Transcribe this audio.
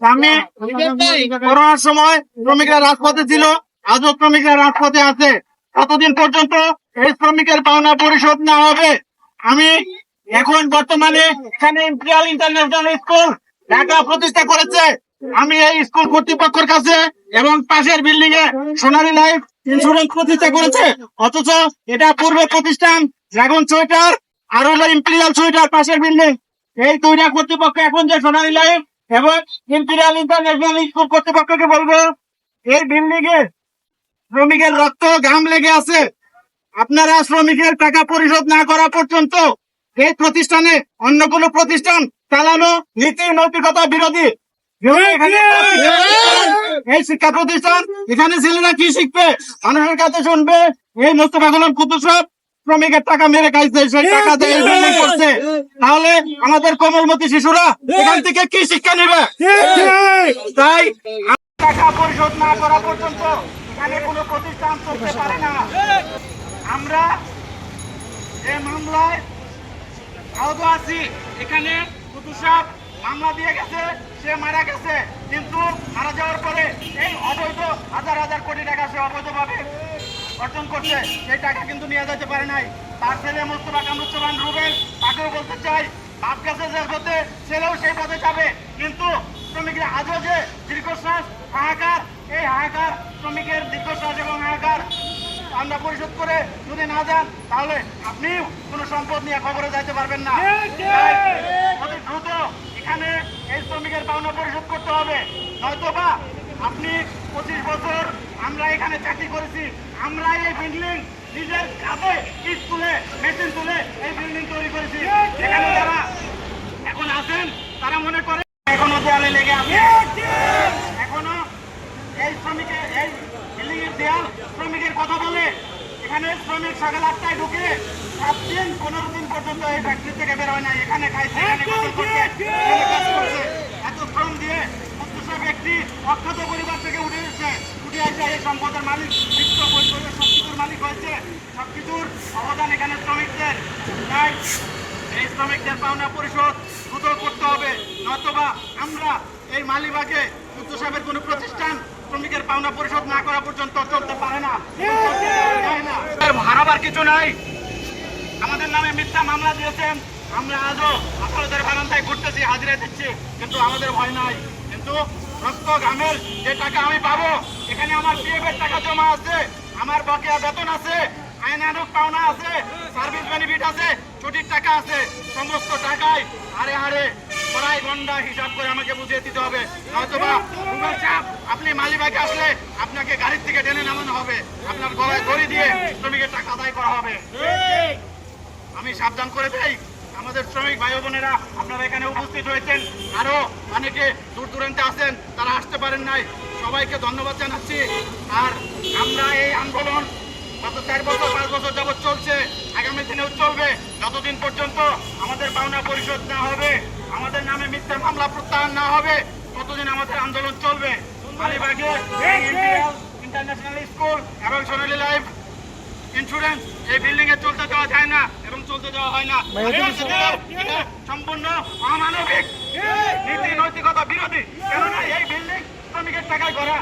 আমি পর্যন্ত এই শ্রমিকের পাওনা পরিশোধ না হবে। আমি এখন বর্তমানে এখানে ইন্টারন্যাশনাল স্কুল প্রতিষ্ঠা করেছে। আমি এই স্কুল কর্তৃপক্ষের কাছে এবং পাশের বিল্ডিং এ সোনালী লাইফ ইন্স্যুরেন্স প্রতিষ্ঠা করেছে? অথচ এটা পূর্ব প্রতিষ্ঠান ড্রাগন সোয়েটার আর হলো ইম্পিরিয়াল সোয়েটার পাশের বিল্ডিং এই দুইটা কর্তৃপক্ষ এখন যে সোনালী লাইফ এবং ইম্পিরিয়াল ইন্টারন্যাশনাল স্কুল কর্তৃপক্ষকে বলব, এই বিল্ডিং এ শ্রমিকের রক্ত ঘাম লেগে আছে। আপনারা শ্রমিকের টাকা পরিশোধ না করা পর্যন্ত এই প্রতিষ্ঠানে অন্য কোনো প্রতিষ্ঠান চালানো নীতি নৈতিকতা বিরোধী এই শিক্ষা প্রতিষ্ঠান, এখানে ছেলেরা কি শিখবে? মানুষের কাছে শুনবে। এই মোস্তফা গোলাম কুতুসব শ্রমিকের টাকা মেরে খাইছে, সেই টাকা দিয়ে করছে। তাহলে আমাদের কোমলমতি শিশুরা এখান থেকে কি শিক্ষা নেবে? তাই টাকা পরিশোধ না করা পর্যন্ত এখানে কোনো প্রতিষ্ঠান চলতে পারে না। আমরা এই মামলায় আহত আছি। এখানে কুতুব মামলা দিয়ে গেছে, সে মারা গেছে, কিন্তু মারা যাওয়ার পরে এই অবৈধ হাজার হাজার কোটি টাকা সে অবৈধভাবে অর্জন করছে। সেই টাকা কিন্তু নিয়ে যেতে পারে নাই। তার ছেলে মোস্তফা কামরুজ্জামান রুবেল, তাকেও বলতে চাই, বাপ গেছে যে হতে ছেলেও সেই পথে যাবে। কিন্তু শ্রমিকরা আজও যে দীর্ঘশ্বাস, হাহাকার, এই হাহাকার শ্রমিকের দীর্ঘশ্বাস এবং হাহাকার আমরা পরিশোধ করে যদি না যান, তাহলে আপনিও কোনো সম্পদ নিয়ে খবরে যাইতে পারবেন না তাই অতি দ্রুত এখানে এই শ্রমিকের পাওনা পরিশোধ করতে হবে নয়তো বা আপনি পঁচিশ বছর আমরা এখানে চাকরি করেছি। আমরা এই বিল্ডিং নিজের কাছে ইট মেশিন তুলে এই বিল্ডিং তৈরি করেছি। এখানে যারা এখন আছেন, তারা মনে করে, এখনও দেয়ালে লেগে আছে এখনও এই শ্রমিকের এই বিল্ডিং দেয়াল শ্রমিকের কথা বলে, এখানে শ্রমিক সকাল আটটায় ঢুকে সাত দিন পনেরো দিন পর্যন্ত এই ফ্যাক্টরি থেকে বের হয় না এখানে করছে। এত শ্রম দিয়ে অথচ ব্যক্তি অক্ষত পরিবার থেকে উঠে এসেছে। এসে এই সম্পদের মালিক, বিত্ত পরিবারের সবকিছুর মালিক হয়েছে। সবকিছুর অবদান এখানে শ্রমিকদের। তাই এই শ্রমিকদের পাওনা পরিশোধ দ্রুত করতে হবে। নয়তোবা আমরা এই মালিবাগে উচ্চ সাহেবের কোনো প্রতিষ্ঠান শ্রমিকের পাওনা পরিশোধ না করা পর্যন্ত চলতে পারে না। হারাবার কিছু নাই। আমাদের নামে মিথ্যা মামলা দিয়েছেন। আমরা আজও আদালতের বারান্দায় ঘুরতেছি, হাজিরা দিচ্ছি। কিন্তু আমাদের ভয় নাই। কিন্তু রক্ত ঘামের যে টাকা আমি পাবো, এখানে আমার পিএফ এর টাকা জমা আছে, আমার বকেয়া বেতন আছে আইনানুক পাওনা আছে, সার্ভিস বেনিফিট আছে, ছুটির টাকা আছে, সমস্ত টাকায় আরে আরে কড়াই গন্ডা হিসাব করে আমাকে বুঝিয়ে দিতে হবে। নয়তোবা রুবেল সাহেব আপনি মালিবাগে আসলে আপনাকে গাড়ির থেকে টেনে নামানো হবে। আপনার গলায় দড়ি দিয়ে শ্রমিকের টাকা আদায় করা হবে। আমি সাবধান করে দেই। আমাদের শ্রমিক ভাই বোনেরা আপনারা এখানে উপস্থিত হয়েছেন। আরও অনেকে দূর দূরান্তে আছেন তারা আসতে পারেন নাই। সবাইকে ধন্যবাদ জানাচ্ছি। আর আমরা এই আন্দোলন গত চার বছর পাঁচ বছর যাবৎ চলছে। আগামী দিনেও চলবে। যতদিন পর্যন্ত আমাদের পাওনা পরিশোধ না হবে আমাদের নামে মিথ্যা মামলা প্রত্যাহার না হবে ততদিন আমাদের আন্দোলন চলবে। আলিবাগে ইন্টারন্যাশনাল স্কুল এবং সোনালী লাইফ ইন্স্যুরেন্স এই বিল্ডিং এ চলতে দেওয়া যায় না এবং চলতে দেওয়া হয় না। সম্পূর্ণ অমানবিক। নীতি নৈতিকতা বিরোধী। কেননা এই বিল্ডিং শ্রমিকের টাকায় করা